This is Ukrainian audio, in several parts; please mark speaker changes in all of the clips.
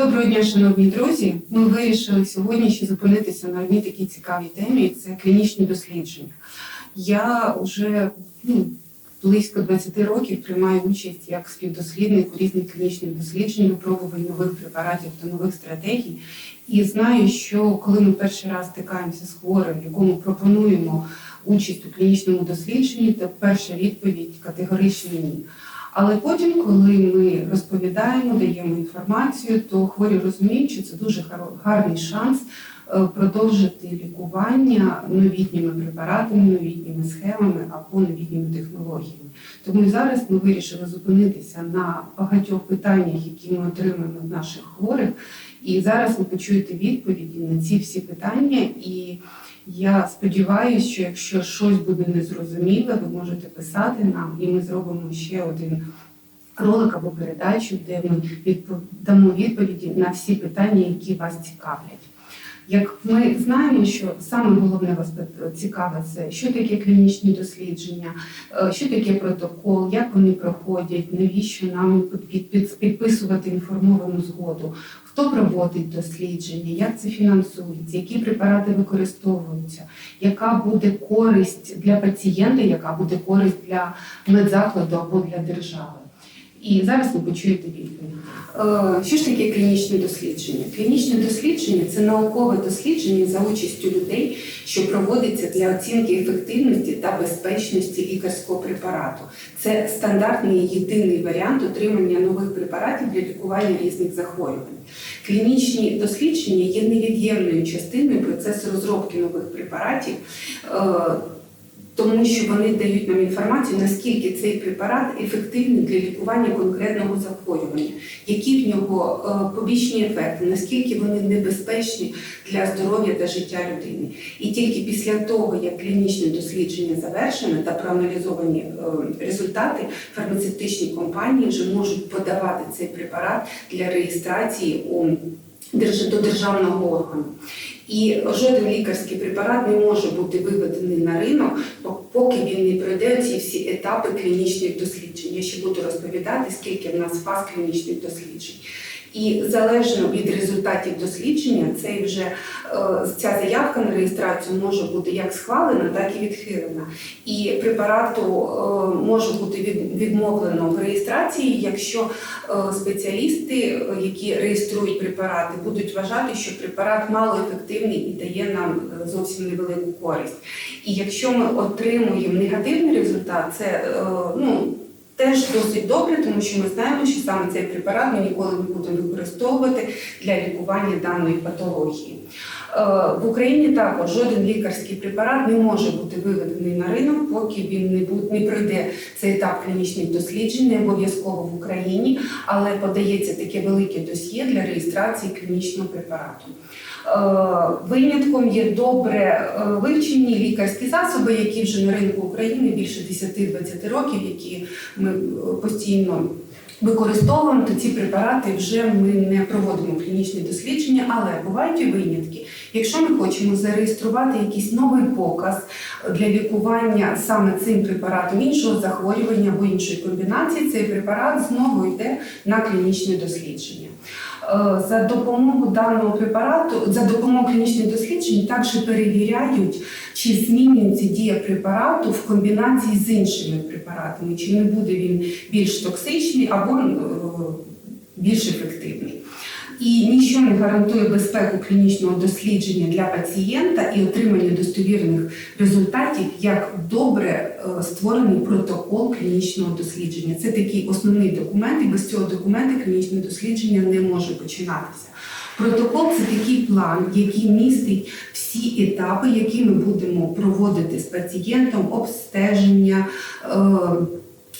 Speaker 1: Доброго дня, шановні друзі. Ми вирішили сьогодні ще зупинитися на одній такій цікавій темі це клінічні дослідження. Я вже ну, близько 20 років приймаю участь як співдослідник у різних клінічних дослідженнях, випробувань нових препаратів та нових стратегій. І знаю, що коли ми перший раз стикаємося з хворим, якому пропонуємо участь у клінічному дослідженні, то перша відповідь категорично ні. Але потім, коли ми розповідаємо, даємо інформацію, то хворі розуміють, що це дуже гарний шанс е, продовжити лікування новітніми препаратами, новітніми схемами або новітніми технологіями. Тому зараз ми вирішили зупинитися на багатьох питаннях, які ми отримуємо від наших хворих. І зараз ви почуєте відповіді на ці всі питання. І я сподіваюся, що якщо щось буде незрозуміле, ви можете писати нам, і ми зробимо ще один ролик або передачу, де ми відпо- дамо відповіді на всі питання, які вас цікавлять. Як ми знаємо, що саме головне вас цікаве це що таке клінічні дослідження, е, що таке протокол, як вони проходять, навіщо нам під- під- підписувати інформовану згоду, хто проводить дослідження, як це фінансується, які препарати використовуються, яка буде користь для пацієнта, яка буде користь для медзакладу або для держави. І зараз ви почуєте відповідь. Е, Що ж таке клінічне дослідження? Клінічне дослідження це наукове дослідження за участю людей, що проводиться для оцінки ефективності та безпечності лікарського препарату. Це стандартний єдиний варіант отримання нових препаратів для лікування різних захворювань. Клінічні дослідження є невід'ємною частиною процесу розробки нових препаратів. Тому що вони дають нам інформацію, наскільки цей препарат ефективний для лікування конкретного захворювання, які в нього е, побічні ефекти, наскільки вони небезпечні для здоров'я та життя людини. І тільки після того, як клінічне дослідження завершене та проаналізовані е, результати, фармацевтичні компанії вже можуть подавати цей препарат для реєстрації у до державного органу. І жоден лікарський препарат не може бути виведений на ринок, поки він не пройде ці всі етапи клінічних досліджень. Я ще буду розповідати, скільки в нас фаз клінічних досліджень. І залежно від результатів дослідження, цей вже е, ця заявка на реєстрацію може бути як схвалена, так і відхилена. І препарату е, може бути від- відмовлено в реєстрації, якщо е, спеціалісти, які реєструють препарати, будуть вважати, що препарат малоефективний і дає нам зовсім невелику користь. І якщо ми отримуємо негативний результат, це ну. Теж досить добре, тому що ми знаємо, що саме цей препарат ми ніколи не будемо використовувати для лікування даної патології. Е, В Україні також жоден лікарський препарат не може бути виведений на ринок, поки він не буде не пройде цей етап клінічних досліджень, не обов'язково в Україні, але подається таке велике досьє для реєстрації клінічного препарату. Е, Винятком є добре е, вивчені лікарські засоби, які вже на ринку України більше 10-20 років, які ми постійно використовуємо, то ці препарати вже ми не проводимо клінічні дослідження, але бувають і винятки. Якщо ми хочемо зареєструвати якийсь новий показ для лікування саме цим препаратом іншого захворювання або іншої комбінації, цей препарат знову йде на клінічне дослідження. Е, За допомогою даного препарату, за допомогою клінічних досліджень, також перевіряють, чи змінюється дія препарату в комбінації з іншими препаратами, чи не буде він більш токсичний або е, більш ефективний. І нічого не гарантує безпеку клінічного дослідження для пацієнта і отримання достовірних результатів, як добре е, створений протокол клінічного дослідження. Це такий основний документ, і без цього документу клінічне дослідження не може починатися. Протокол це такий план, який містить всі етапи, які ми будемо проводити з пацієнтом, обстеження. е,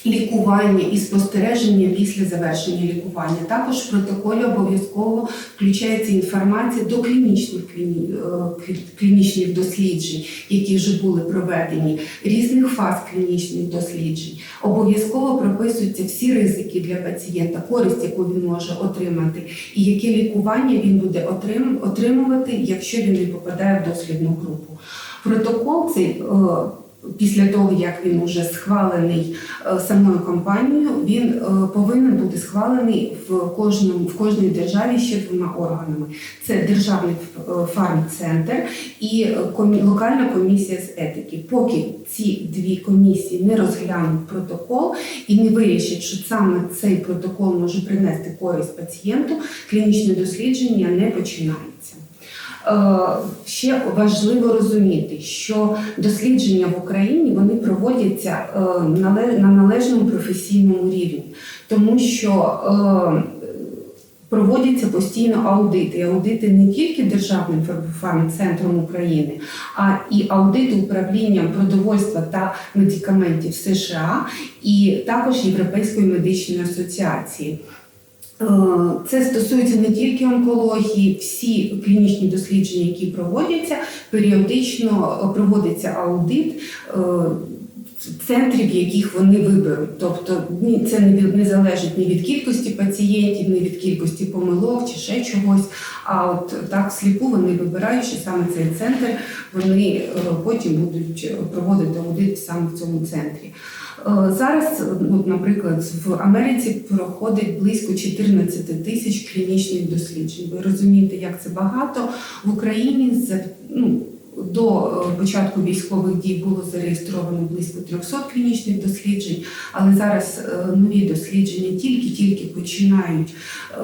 Speaker 1: Лікування і спостереження після завершення лікування. Також в протоколі обов'язково включається інформація до клінічних кліні- е, клі- клінічних досліджень, які вже були проведені, різних фаз клінічних досліджень. Обов'язково прописуються всі ризики для пацієнта, користь, яку він може отримати, і яке лікування він буде отрим- отримувати, якщо він не попадає в дослідну групу. Протокол цей е, після того, як він уже схвалений е, самою компанією, він е, повинен бути схвалений в кожному в кожній державі ще двома органами: це державний е, фармцентр і локальна комісія з етики. Поки ці дві комісії не розглянуть протокол і не вирішать, що саме цей протокол може принести користь пацієнту, клінічне дослідження не починається. Е, Ще важливо розуміти, що дослідження в Україні вони проводяться е, на належному професійному рівні, тому що е, проводяться постійно аудити. І Аудити не тільки Державним фармцентром України, а і аудити управлінням продовольства та медикаментів США, і також Європейської медичної асоціації. Е, Це стосується не тільки онкології, всі клінічні дослідження, які проводяться, періодично е, проводиться аудит е, центрів, яких вони виберуть. Тобто ні, це не, залежить ні від кількості пацієнтів, ні від кількості помилок чи ще чогось. А от так сліпу вони вибирають, що саме цей центр вони е, потім будуть е, проводити аудит саме в цьому центрі. Е, Зараз, ну, наприклад, в Америці проходить близько 14 тисяч клінічних досліджень. Ви розумієте, як це багато в Україні ну. До е, початку військових дій було зареєстровано близько 300 клінічних досліджень, але зараз е, нові дослідження тільки-тільки починають е,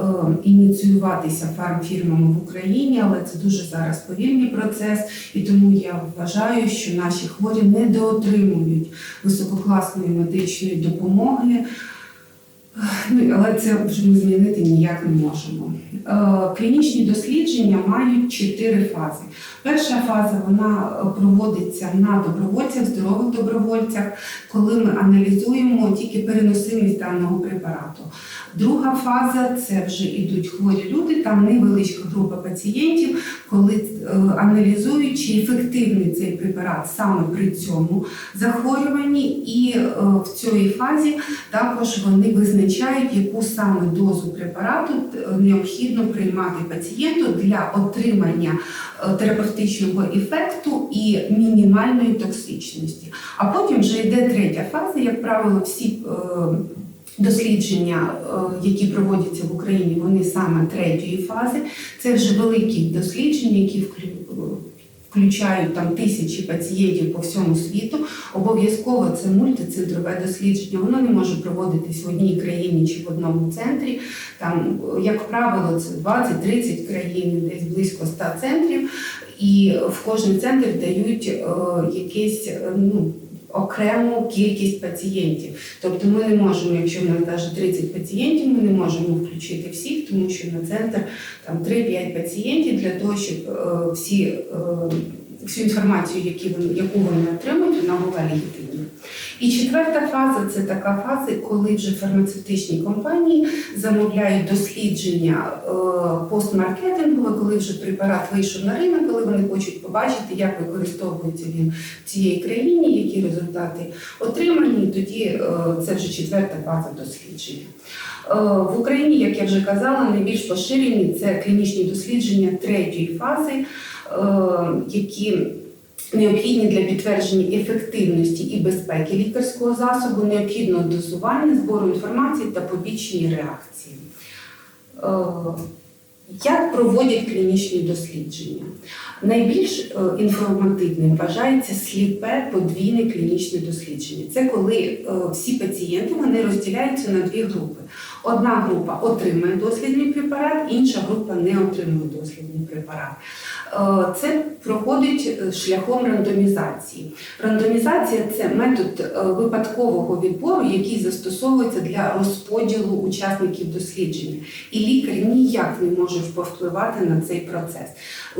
Speaker 1: ініціюватися фармфірмами в Україні, але це дуже зараз повільний процес, і тому я вважаю, що наші хворі недоотримують висококласної медичної допомоги. Ну, але це вже ми змінити ніяк не можемо. Е, Клінічні дослідження мають чотири фази. Перша фаза вона проводиться на добровольцях, здорових добровольцях, коли ми аналізуємо тільки переносимість даного препарату. Друга фаза це вже йдуть хворі люди, там невеличка група пацієнтів, коли е, аналізують, чи ефективний цей препарат саме при цьому захворюванні, і е, в цій фазі також вони визначають, яку саме дозу препарату е, необхідно приймати пацієнту для отримання терапевтичного ефекту і мінімальної токсичності. А потім вже йде третя фаза, як правило, всі. Дослідження, е, які проводяться в Україні, вони саме третьої фази. Це вже великі дослідження, які включають там тисячі пацієнтів по всьому світу. Обов'язково це мультицентрове дослідження. Воно не може проводитись в одній країні чи в одному центрі. Там, як правило, це 20-30 країн, десь близько 100 центрів, і в кожен центр дають е, якесь е, ну. Окрему кількість пацієнтів. Тобто ми не можемо, якщо в нас навіть 30 пацієнтів, ми не можемо включити всіх, тому що на центр там 3-5 пацієнтів для того, щоб е, всі, е, всю інформацію, яку вони отримують, вона була легітимна. І четверта фаза це така фаза, коли вже фармацевтичні компанії замовляють дослідження е, постмаркетингове, коли вже препарат вийшов на ринок, коли вони хочуть побачити, як використовується він в цій країні, які результати отримані. Тоді е, це вже четверта фаза дослідження. Е, В Україні, як я вже казала, найбільш поширені це клінічні дослідження третьої фази, які необхідні для підтвердження ефективності і безпеки лікарського засобу, необхідного дозування, збору інформації та побічні реакції. Е, Як проводять клінічні дослідження? Найбільш е, інформативним вважається сліпе подвійне клінічне дослідження. Це коли е, всі пацієнти вони розділяються на дві групи. Одна група отримує дослідний препарат, інша група не отримує дослідний препарат. Е, Це проходить е, шляхом рандомізації. Рандомізація це метод е, випадкового відбору, який застосовується для розподілу учасників дослідження. І лікар ніяк не може повпливати на цей процес.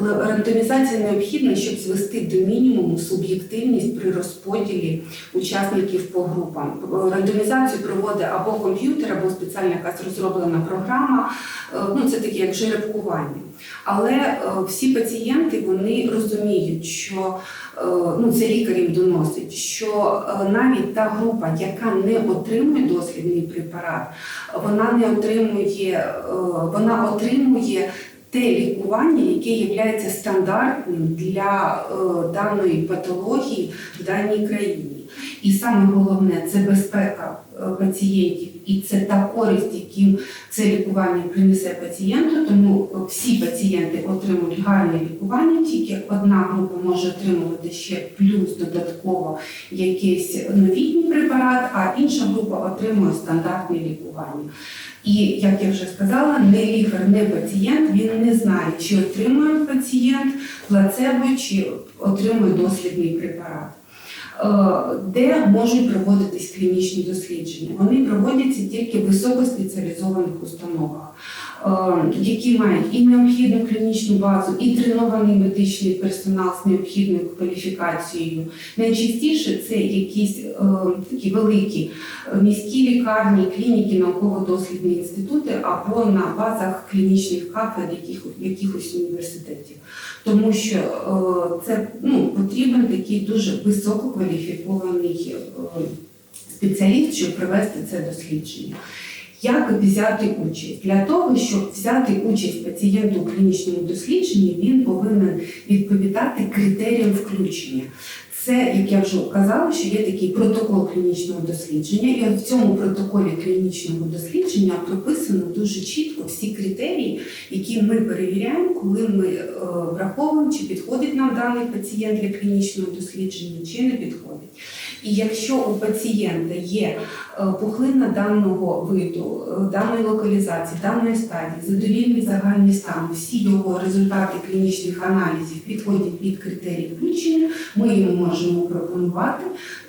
Speaker 1: Рандомізація необхідна, щоб звести до мінімуму суб'єктивність при розподілі учасників по групам. Рандомізацію проводить або комп'ютер, або спеціальна якась розроблена програма. Ну, це таке як жеребкування. Але е, всі пацієнти вони розуміють, що е, ну, це лікарів доносить, що е, навіть та група, яка не отримує дослідний препарат, вона не отримує, вона отримує те лікування, яке є стандартним для е, даної патології в даній країні. І саме головне це безпека пацієнтів, і це та користь, яким це лікування принесе пацієнту. Тому е, всі пацієнти отримують гарне лікування, тільки одна група може отримувати ще плюс додатково якийсь новітній препарат, а інша група отримує стандартне лікування. І як я вже сказала, не лікар, не пацієнт він не знає, чи отримує пацієнт плацебо, чи отримує дослідний препарат. Е, Де можуть проводитись клінічні дослідження? Вони проводяться тільки в високоспеціалізованих установах, які мають і необхідну клінічну базу, і тренований медичний персонал з необхідною кваліфікацією. Найчастіше це якісь е, такі великі е, міські лікарні, клініки, науково-дослідні інститути або на базах клінічних кафедр яких, якихось університетів. Тому що е, це ну, потрібен такий дуже висококваліфікований е, спеціаліст, щоб провести це дослідження. Як взяти участь? Для того, щоб взяти участь пацієнту у клінічному дослідженні, він повинен відповідати критеріям включення. Це, як я вже казала, що є такий протокол клінічного дослідження, і в цьому протоколі клінічного дослідження прописано дуже чітко всі критерії, які ми перевіряємо, коли ми е, враховуємо, чи підходить нам даний пацієнт для клінічного дослідження, чи не підходить. І якщо у пацієнта є е, пухлина даного виду, е, даної локалізації, даної стадії, задовільний загальний стан, всі його результати клінічних аналізів підходять під критерії включення, ми йому можемо пропонувати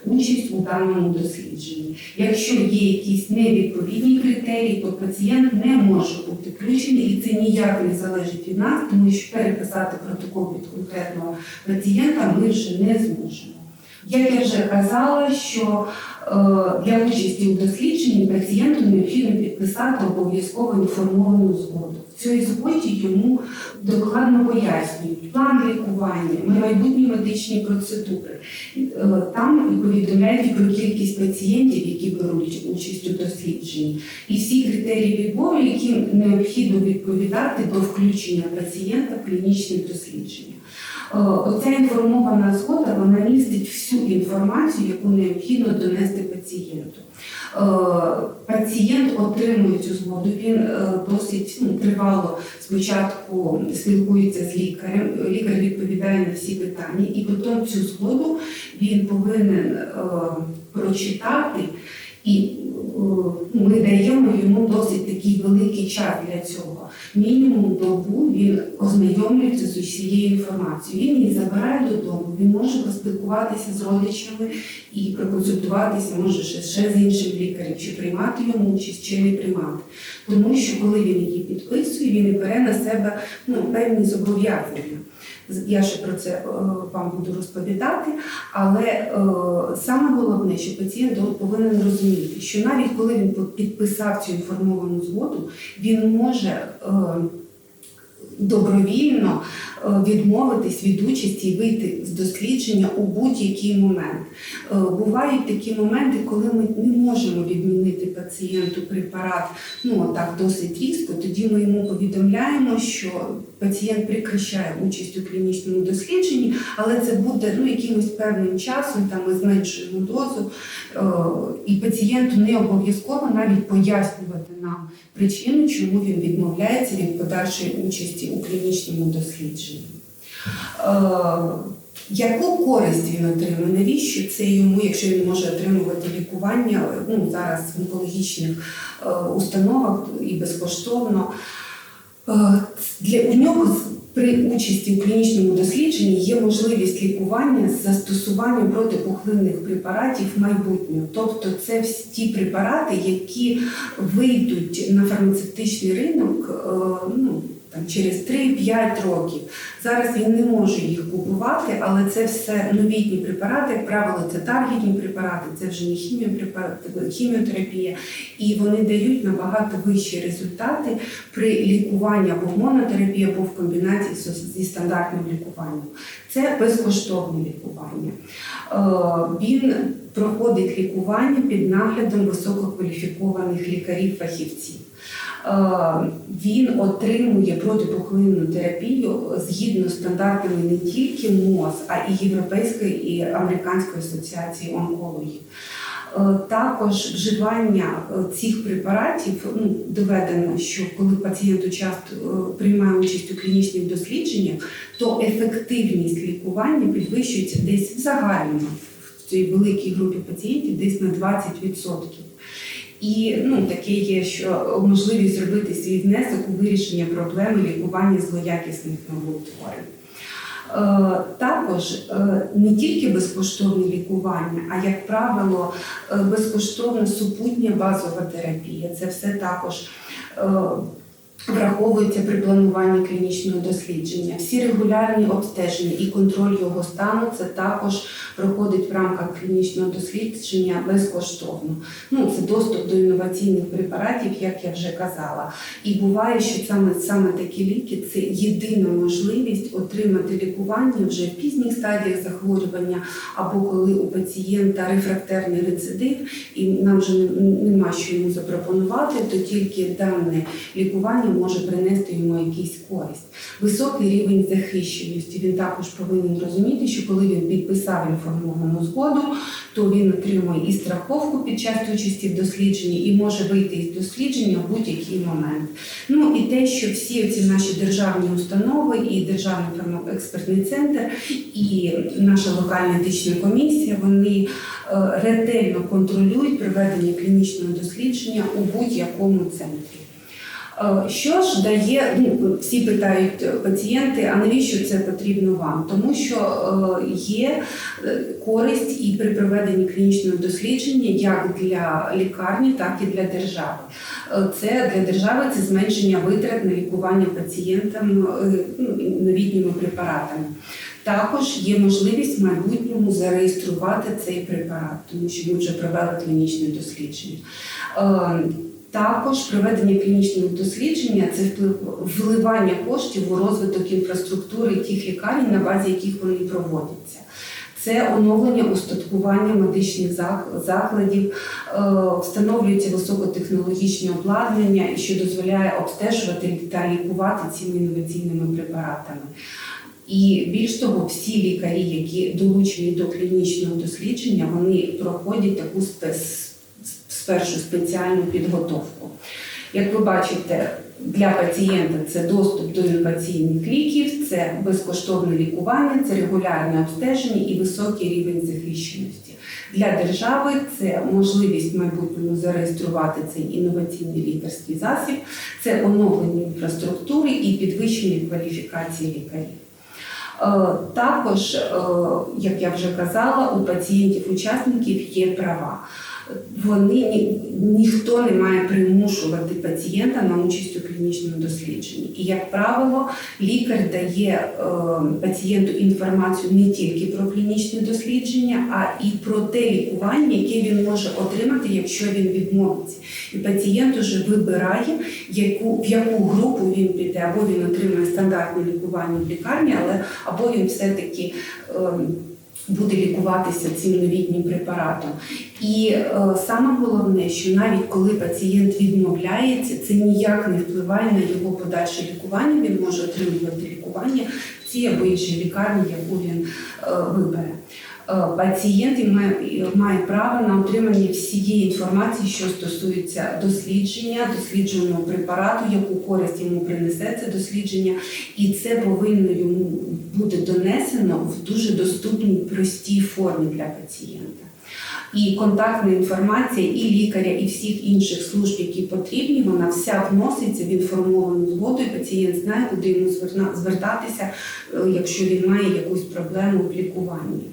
Speaker 1: участь у даному дослідженні. Якщо є якісь невідповідні критерії, то пацієнт не може бути включений, і це ніяк не залежить від нас, тому що переписати протокол під конкретного пацієнта ми вже не зможемо. Як я вже казала, що е, для участі у дослідженні пацієнту необхідно підписати обов'язково інформовану згоду. В цій згоді йому докладно пояснюють план лікування, майбутні медичні процедури. Е, Там повідомляють про кількість пацієнтів, які беруть участь у дослідженні, і всі критерії відбору, яким необхідно відповідати до включення пацієнта в клінічне дослідження. Е, Оця інформована згода вона містить всю інформацію, яку необхідно донести пацієнту. Е, Пацієнт отримує цю згоду. Він е, досить ну, тривало спочатку спілкується з лікарем. Лікар відповідає на всі питання, і потім цю згоду він повинен прочитати. І е, ми даємо йому досить такий великий час для цього. Мінімум добу він ознайомлюється з усією інформацією. Він її забирає додому. Він може поспілкуватися з родичами і проконсультуватися, може ще, ще з іншим лікарем, чи приймати йому участь, чи не приймати. Тому що коли він її підписує, він і бере на себе ну, певні зобов'язання. Я ще про це е, вам буду розповідати, але е, саме головне, що пацієнт повинен розуміти, що навіть коли він підписав цю інформовану згоду, він може е, добровільно е, відмовитись від участі і вийти з дослідження у будь-який момент. Е, Бувають такі моменти, коли ми не можемо відмінити пацієнту препарат ну так досить різко. Тоді ми йому повідомляємо, що пацієнт прекращає участь у клінічному дослідженні, але це буде ну якимось певним часом. Там ми зменшуємо дозу, е, і пацієнту не обов'язково навіть пояснювати нам причину, чому він відмовляється від подальшої участі у клінічному дослідженні. Е, Яку користь він отримує? Навіщо це йому, якщо він може отримувати лікування ну, зараз в онкологічних е, установах і безкоштовно? Е, Для у нього при участі у клінічному дослідженні є можливість лікування з застосуванням протипухлинних препаратів майбутнього. Тобто це ті препарати, які вийдуть на фармацевтичний ринок е, ну, там, через 3-5 років. Зараз він не може їх купувати, але це все новітні препарати, як правило, це таргетні препарати, це вже не хіміотерапія, і вони дають набагато вищі результати при лікуванні або монотерапії, або в комбінації зі стандартним лікуванням. Це безкоштовне лікування. Е, Він проходить лікування під наглядом висококваліфікованих лікарів-фахівців. Е, Він отримує протипухлинну терапію згідно з стандартами не тільки МОЗ, а і Європейської і Американської асоціації онкології. Е, Також вживання е, цих препаратів ну, доведено, що коли пацієнт участ- е, приймає участь у клінічних дослідженнях, то ефективність лікування підвищується десь в загальному в цій великій групі пацієнтів десь на 20%. І ну, таке є, що можливість зробити свій внесок у вирішення проблеми лікування злоякісних новоутворень. Е, Також е, не тільки безкоштовне лікування, а як правило, е, безкоштовна супутня базова терапія. Це все також враховується при плануванні клінічного дослідження. Всі регулярні обстеження і контроль його стану це також проходить в рамках клінічного дослідження безкоштовно. Ну, це доступ до інноваційних препаратів, як я вже казала. І буває, що саме, саме такі ліки це єдина можливість отримати лікування вже в пізніх стадіях захворювання, або коли у пацієнта рефрактерний рецидив, і нам вже нема що йому запропонувати, то тільки дане лікування може принести йому якийсь користь. Високий рівень захищеності. Він також повинен розуміти, що коли він підписав інформовану згоду, то він отримує і страховку під час участі в дослідженні, і може вийти із дослідження в будь-який момент. Ну і те, що всі ці наші державні установи, і Державний фармакоекспертний центр, і наша локальна етична комісія, вони е, ретельно контролюють проведення клінічного дослідження у будь-якому центрі. Е, Що ж дає, ну, всі питають е, пацієнти, а навіщо це потрібно вам? Тому що е, є користь і при проведенні клінічного дослідження як для лікарні, так і для держави. Це для держави це зменшення витрат на лікування пацієнтам ну, новітніми препаратами. Також є можливість в майбутньому зареєструвати цей препарат, тому що ми вже провели клінічне дослідження. Також проведення клінічного дослідження це вплив- вливання коштів у розвиток інфраструктури тих лікарень, на базі яких вони проводяться. Це оновлення устаткування медичних закладів, е, встановлюється високотехнологічне обладнання, що дозволяє обстежувати та лікувати цими інноваційними препаратами. І більш того, всі лікарі, які долучені до клінічного дослідження, вони проходять таку спец- спершу спеціальну підготовку. Як ви бачите, для пацієнта це доступ до інноваційних ліків, це безкоштовне лікування, це регулярне обстеження і високий рівень захищеності. Для держави це можливість в майбутньому зареєструвати цей інноваційний лікарський засіб, це оновлення інфраструктури і підвищення кваліфікації лікарів. Е, Також, е, як я вже казала, у пацієнтів-учасників є права. Вони ні, ніхто не має примушувати пацієнта на участь у клінічному дослідженні. І, як правило, лікар дає е, пацієнту інформацію не тільки про клінічне дослідження, а і про те лікування, яке він може отримати, якщо він відмовиться. І пацієнт уже вибирає, яку, в яку групу він піде, або він отримає стандартне лікування в лікарні, але або він все-таки. ем, буде лікуватися цим новітнім препаратом. І е, саме головне, що навіть коли пацієнт відмовляється, це ніяк не впливає на його подальше лікування. Він може отримувати лікування в цій або іншій лікарні, яку він е, вибере. Е, Пацієнт має, право на отримання всієї інформації, що стосується дослідження, дослідженого препарату, яку користь йому принесе це дослідження, і це повинно йому бути донесено в дуже доступній, простій формі для пацієнта. І контактна інформація і лікаря, і всіх інших служб, які потрібні, вона вся вноситься в інформовану згоду, і пацієнт знає, куди йому звертатися, е, якщо він має якусь проблему в лікуванні.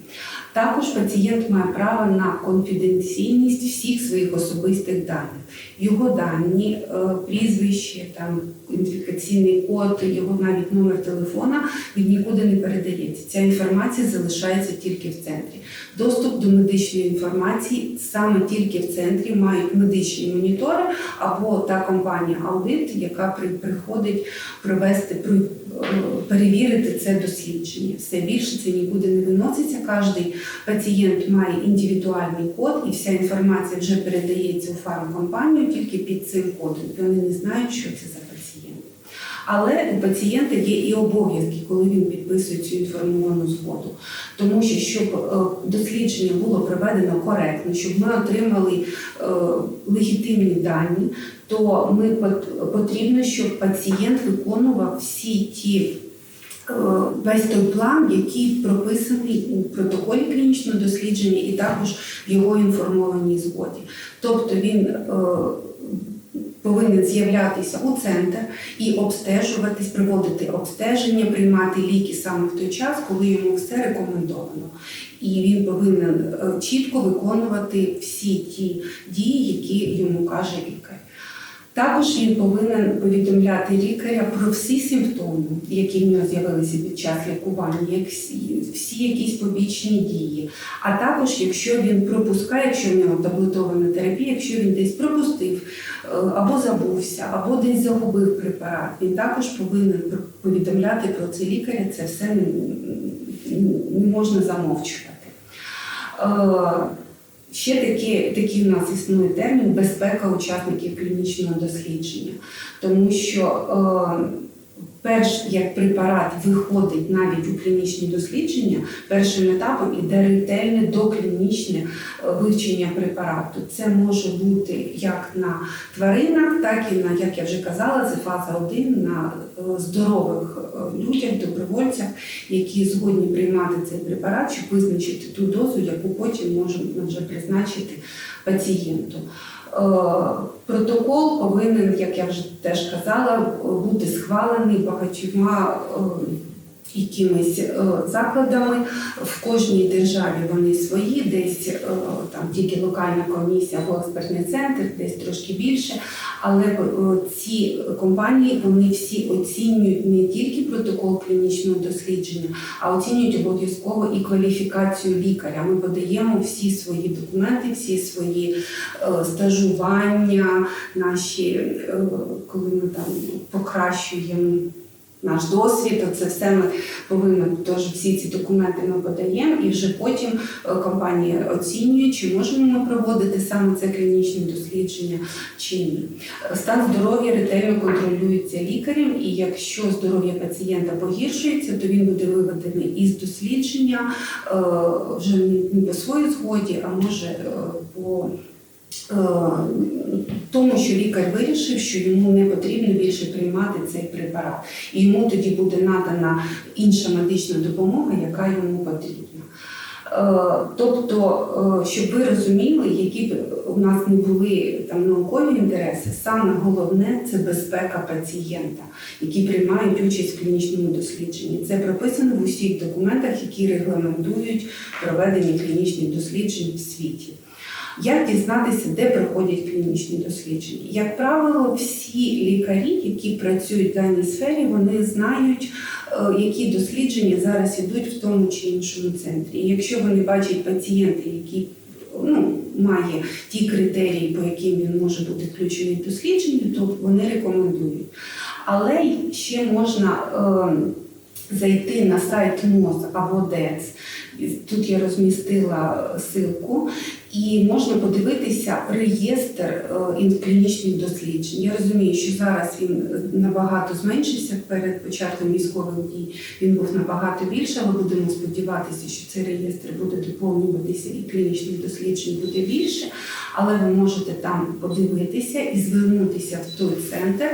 Speaker 1: Також пацієнт має право на конфіденційність всіх своїх особистих даних. Його дані, е, прізвище, там ідентифікаційний код, його навіть номер телефона він нікуди не передається. Ця інформація залишається тільки в центрі. Доступ до медичної інформації саме тільки в центрі мають медичні монітори або та компанія аудит, яка приходить провести е, перевірити це дослідження. Все більше це нікуди не виноситься. Кожний пацієнт має індивідуальний код, і вся інформація вже передається у фармкомпанію тільки під цим кодом. Вони не знають, що це за пацієнт. Але у пацієнта є і обов'язки, коли він підписує цю інформовану згоду. Тому що щоб е, дослідження було проведено коректно, щоб ми отримали е, легітимні дані, то ми потрібно, щоб пацієнт виконував всі ті. е, Весь той план, який прописаний у протоколі клінічного дослідження, і також в його інформованій згоді. Тобто він е, повинен з'являтися у центр і обстежуватись, проводити обстеження, приймати ліки саме в той час, коли йому все рекомендовано. І він повинен е, чітко виконувати всі ті дії, які йому каже лікар. Також він повинен повідомляти лікаря про всі симптоми, які в нього з'явилися під час лікування, як всі, всі якісь побічні дії. А також, якщо він пропускає, якщо в нього таблетована терапія, якщо він десь пропустив е, або забувся, або десь загубив препарат, він також повинен повідомляти про це лікаря. Це все не, можна замовчувати. Ще такі, такий у нас існує термін безпека учасників клінічного дослідження, тому що е, перш як препарат виходить навіть у клінічні дослідження, першим етапом іде ретельне доклінічне е, вивчення препарату. Це може бути як на тваринах, так і на, як я вже казала, це фаза 1 на здорових е, людях, добровольцях, які згодні приймати цей препарат, щоб визначити ту дозу, яку потім можемо вже призначити пацієнту. Е, Протокол повинен, як я вже теж казала, бути схвалений багатьма е, якимись е, закладами. В кожній державі вони свої, десь е, там тільки локальна комісія або експертний центр, десь трошки більше. Але е, ці компанії вони всі оцінюють не тільки протокол клінічного дослідження, а оцінюють обов'язково і кваліфікацію лікаря. Ми подаємо всі свої документи, всі свої стажування, наші, коли ми там покращуємо. Наш досвід, це все ми повинні теж всі ці документи ми подаємо, і вже потім е, компанія оцінює, чи можемо ми проводити саме це клінічне дослідження чи ні. Стан здоров'я ретельно контролюється лікарем, і якщо здоров'я пацієнта погіршується, то він буде виведений із дослідження е, вже не по своїй згоді, а може е, по тому, що лікар вирішив, що йому не потрібно більше приймати цей препарат, і йому тоді буде надана інша медична допомога, яка йому потрібна. Е, Тобто, е, щоб ви розуміли, які б у нас не були там наукові інтереси, саме головне це безпека пацієнта, які приймають участь в клінічному дослідженні. Це прописано в усіх документах, які регламентують проведення клінічних досліджень в світі. Як дізнатися, де проходять клінічні дослідження? Як правило, всі лікарі, які працюють в даній сфері, вони знають, е, які дослідження зараз ідуть в тому чи іншому центрі. І якщо вони бачать пацієнта, який ну, має ті критерії, по яким він може бути включений в дослідження, то вони рекомендують. Але ще можна. е, Зайти на сайт МОЗ або ДЕЦ, тут я розмістила ссылку, і можна подивитися реєстр е, клінічних досліджень. Я розумію, що зараз він набагато зменшився перед початком військових дій. Він був набагато більше, але будемо сподіватися, що цей реєстр буде доповнюватися і клінічних досліджень буде більше. Але ви можете там подивитися і звернутися в той центр,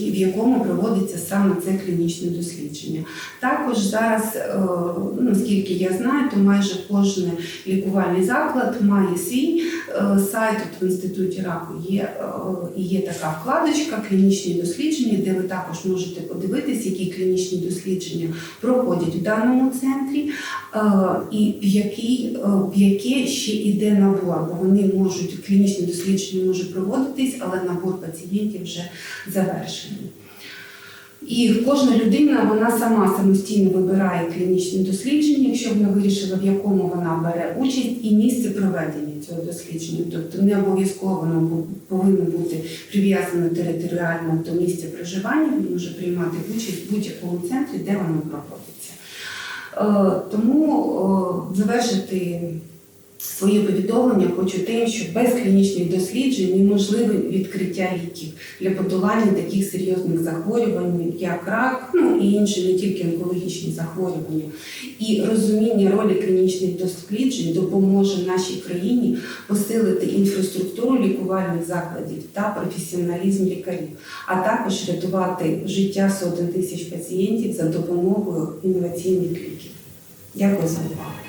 Speaker 1: в якому проводиться саме це клінічне дослідження. Також зараз, е, ну, наскільки я знаю, то майже кожен лікувальний заклад має свій е, сайт. От в інституті раку є, е, є така вкладочка клінічні дослідження, де ви також можете подивитися, які клінічні дослідження проходять в даному центрі, е, і в який, в яке ще йде набор, бо вони можуть клінічні дослідження може проводитись, але набор пацієнтів вже завершений. І кожна людина вона сама самостійно вибирає клінічне дослідження, якщо вона вирішила, в якому вона бере участь, і місце проведення цього дослідження. Тобто не обов'язково воно повинно бути прив'язано територіально до місця проживання, він може приймати участь в будь-якому центрі, де воно проводиться. Е, Тому е, завершити своє повідомлення хочу тим, що без клінічних досліджень неможливе відкриття ліків для подолання таких серйозних захворювань, як рак, ну і інші не тільки онкологічні захворювання. І розуміння ролі клінічних досліджень допоможе нашій країні посилити інфраструктуру лікувальних закладів та професіоналізм лікарів, а також рятувати життя сотень тисяч пацієнтів за допомогою інноваційних ліків. Дякую за увагу.